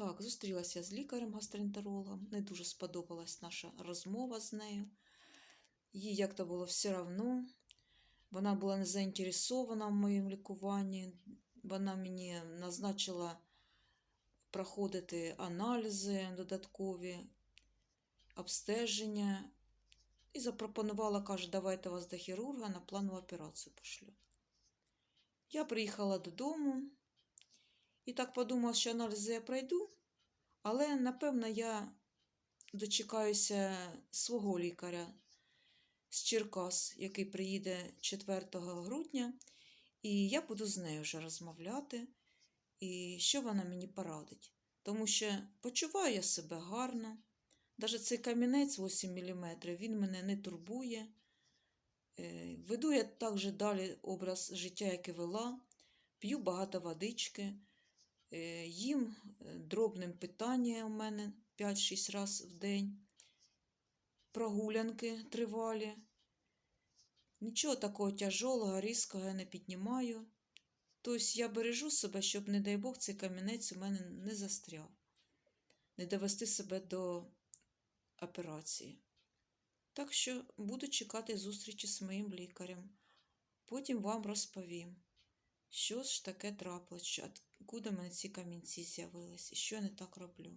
Так, зустрілася з лікарем-гастроентерологом. Не дуже сподобалась наша розмова з нею. Їй як то було все одно. Вона була не заінтересована в моєму лікуванні. Вона мені назначила проходити аналізи додаткові, обстеження і запропонувала, каже, давайте вас до хірурга на планову операцію пошлю. Я приїхала додому і так подумала, що аналізи я пройду, але напевно я дочекаюся свого лікаря з Черкас, який приїде 4 грудня, і я буду з нею вже розмовляти, і що вона мені порадить. Тому що почуваю я себе гарно. Навіть цей камінець 8 мм, він мене не турбує. Е, Веду я також далі образ життя, як і вела, п'ю багато водички, їм е, дробним питання у мене 5-6 разів в день, прогулянки тривалі. Нічого такого тяжкого, різкого я не піднімаю. Тобто я бережу себе, щоб, не дай Бог, цей камінець у мене не застряв, не довести себе до операції. Так що буду чекати зустрічі з моїм лікарем. Потім вам розповім, що ж таке трапилось, откуда мене ці камінці з'явились і що я не так роблю.